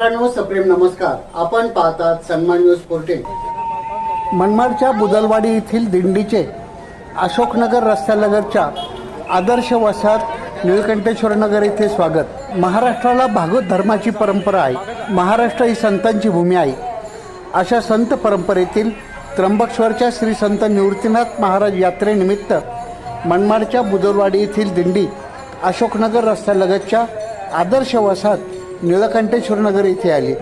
मित्रांनो सप्रेम नमस्कार. आपण पाहतात सन्मान न्यूज पोर्टेल. मनमाडच्या बुदलवाडी येथील दिंडीचे अशोकनगर रस्त्यालगतच्या आदर्श वसाहत निळकंठेश्वर नगर येथे स्वागत. महाराष्ट्राला भागवत धर्माची परंपरा आहे. महाराष्ट्र ही संतांची भूमी आहे. अशा संत परंपरेतील त्र्यंबकेश्वरच्या श्री संत निवृत्तीनाथ महाराज यात्रेनिमित्त मनमाडच्या बुदलवाडी येथील दिंडी अशोकनगर रस्त्यालगतच्या आदर्श वसाहत निळकंठेश्वर नगर येथे आली.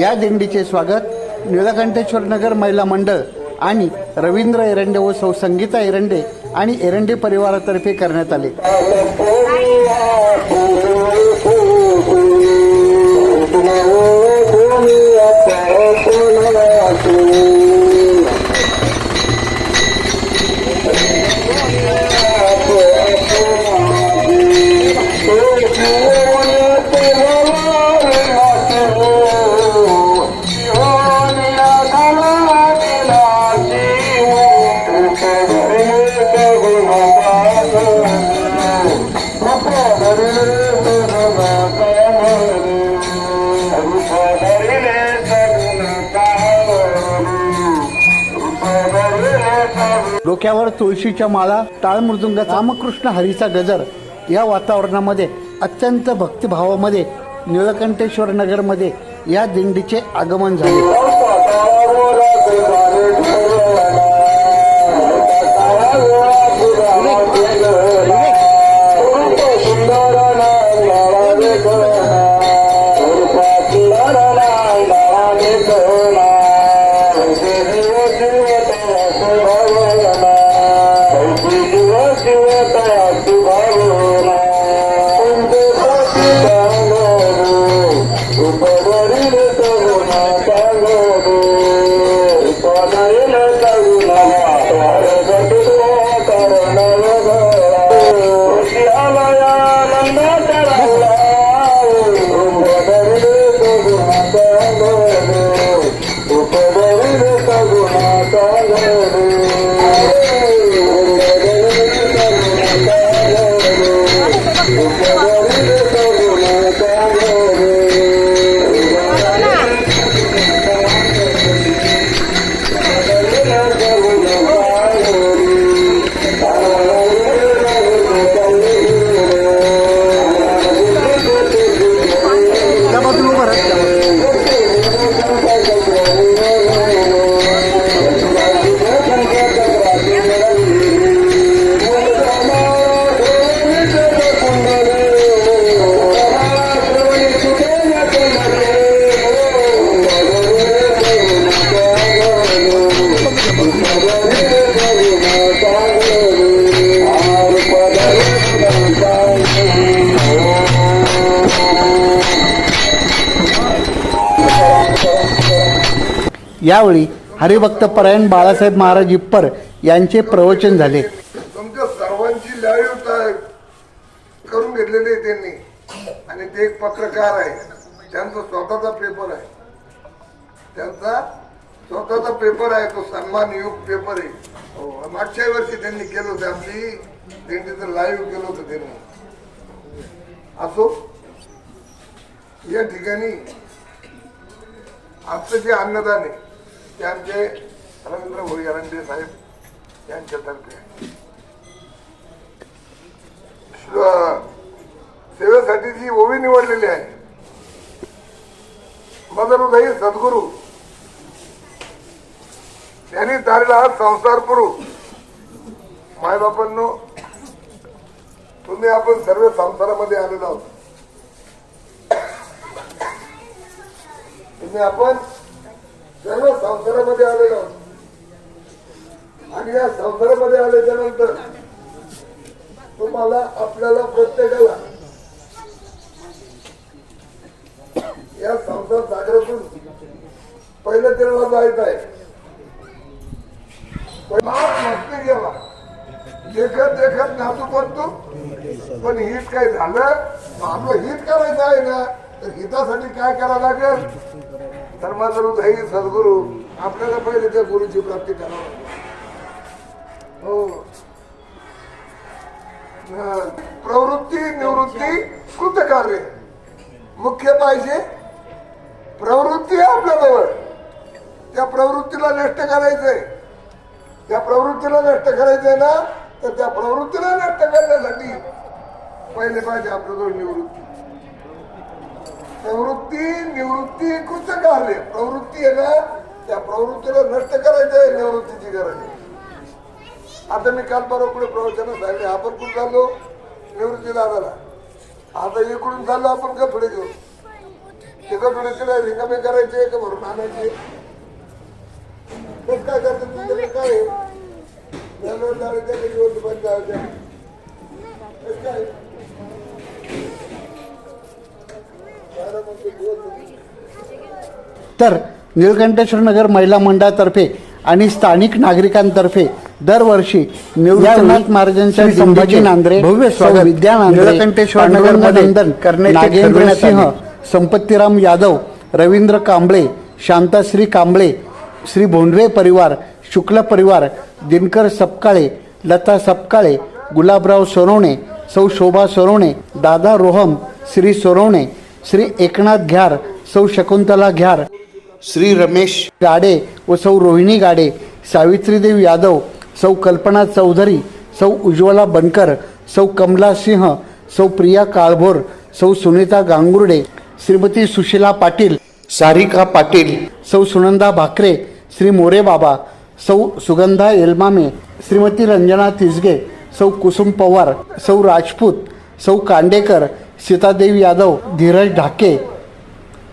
या दिंडीचे स्वागत. निळकंठेश्वर नगर महिला मंडळ आणि रवींद्र एरंडे व सौ संगीता एरंडे आणि एरंडे परिवारातर्फे करण्यात आले. डोक्यावर तुळशीच्या माळा टाळमृदुंग रामकृष्ण हरीचा गजर या वातावरणामध्ये अत्यंत भक्तिभावामध्ये निळकंठेश्वर नगरमध्ये या दिंडीचे आगमन झाले. त्या यावेळी हरिभक्त परायण बाळासाहेब महाराज इप्पर यांचे प्रवचन झाले. तुमच्या सर्वांची लाईव्ह करून घेतलेली आहे त्यांनी. आणि ते एक पत्रकार आहे. त्यांचा स्वतःचा पेपर आहे. त्यांचा स्वतःचा पेपर आहे. तो सन्मान युग पेपर आहे. हो, मागच्या वर्षी त्यांनी केलं होतं आपली. तर लाईव्ह केलं होतं त्यांनी. असो या ठिकाणी आजचं जे अन्नदान आहे ते आमचे रवींद्र भोईरंडे साहेब यांच्यातर्फे. सेवेसाठी जी ओवी निवडलेली आहे मदनुदयी सद्गुरू त्यांनी तारीला हा संसार पुरू मायबापांनो तुम्ही आपण सर्व संसारामध्ये आलेलो आहोत. तुम्ही आपण सर्व संसारामध्ये आलेलो. आणि या संसारामध्ये आल्याच्यानंतर तुम्हाला आपल्याला प्रत्येकाला या संसार सागरातून पहिलं तेव्हा जायचं आहे. पण माफ गेला देखत देखत नातू बनतो. पण हित काय झालं आपलं हित करायचं आहे ना तर हितासाठी काय करावं लागेल? धर्मागुरुधाई सद्गुरु आपल्याला पहिले त्या गुरुची प्राप्ती करावं हो. प्रवृत्ती निवृत्ती कृतकार्य. मुख्य पाहिजे प्रवृत्ती आहे आपल्याजवळ. त्या प्रवृत्तीला नष्ट करायचंय. त्या प्रवृत्तीला नष्ट करायचंय ना तर त्या प्रवृत्तीला नष्ट करण्यासाठी पहिले पाहिजे आपल्याजवळ निवृत्ती. प्रवृत्ती निवृत्ती कृत कार्य प्रवृत्ती आहे ना त्या प्रवृत्तीला नष्ट करायचं आहे निवृत्तीची गरज आहे. आता मी काल परवा कुठे प्रवचन सांगले आपण कुठं चाललो? निवृत्ती दादाला. आता इकडून चाललो आपण का पुढे घेऊ ते का पुढे तिकडे रिकामे करायचे का भरून आणायचे. काय करतात काय? आहे? नव्याण्णव जायचं बंद तर निळकंठेश्वर नगर महिला मंडळातर्फे आणि स्थानिक नागरिकांतर्फे दरवर्षी निवृत्तीनाथ महाराजांच्या संभाजी नांद्रे भव्य स्वागत विद्या निळकंठेश्वर नंदन करण्याचे सिंह. संपत्तीराम यादव रवींद्र कांबळे शांताश्री कांबळे श्री भोंडवे परिवार शुक्ल परिवार दिनकर सपकाळे लता सपकाळे गुलाबराव सोनवणे सौ शोभा सोनवणे दादा रोहम श्री सोनवणे श्री एकनाथ घ्यार सौ शकुंतला घ्यार श्री रमेश गाडे व सौ रोहिणी गाडे सावित्रीदेव यादव सौ कल्पना चौधरी सौ उज्ज्वला बनकर सौ कमला सिंह सौ प्रिया काळभोर सौ सुनीता गांगुर्डे श्रीमती सुशीला पाटील सारिका पाटील सौ सुनंदा भाकरे श्री मोरे बाबा सौ सुगंधा एलमामे श्रीमती रंजना तिसगे सौ कुसुम पवार सौ राजपूत सौ कांडेकर सीतादेव यादव धीरज ढाके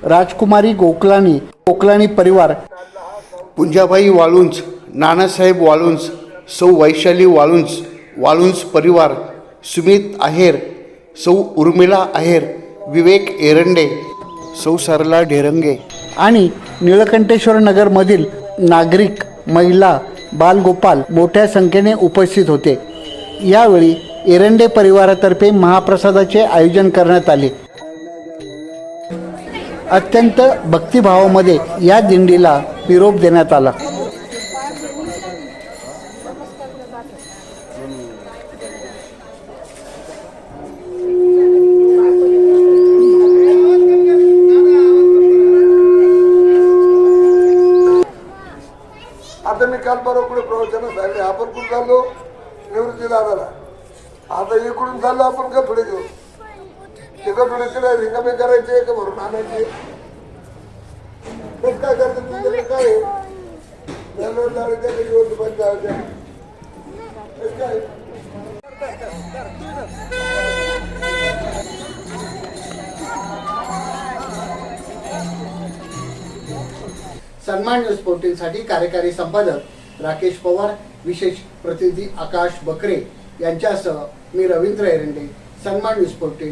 राजकुमारी गोकलानी गोकलानी परिवार. पुंजाबाई वाळुंज नानासाहेब वाळुंज सौ वैशाली वाळुंज वाळुंज परिवार सुमित आहेर सौ उर्मिला आहेर विवेक एरंडे सौ सरला ढेरंगे. आणि निळकंठेश्वर नगरमधील नागरिक महिला बालगोपाल मोठ्या संख्येने उपस्थित होते. यावेळी एरंडे परिवारातर्फे महाप्रसादाचे आयोजन करण्यात आले. अत्यंत भक्तिभावामध्ये या दिंडीला निरोप देण्यात आला. आता मी काल बरोबर कुठे प्रवचन सांगले आपण कुठं चाललो? निवृत्ती दादाला. आता इकडून चाललो आपण का पुढे घेऊ तिकडे रिकामे करायचे का भरून आणायचे. काय करतात तुमच्याकडे काय? काय? सन्मान न्यूज पोर्टलसाठी कार्यकारी संपादक राकेश पवार विशेष प्रतिनिधी आकाश बकरे यांच्यासह मी रवींद्र एरंडे सन्मान न्यूज पोर्टल.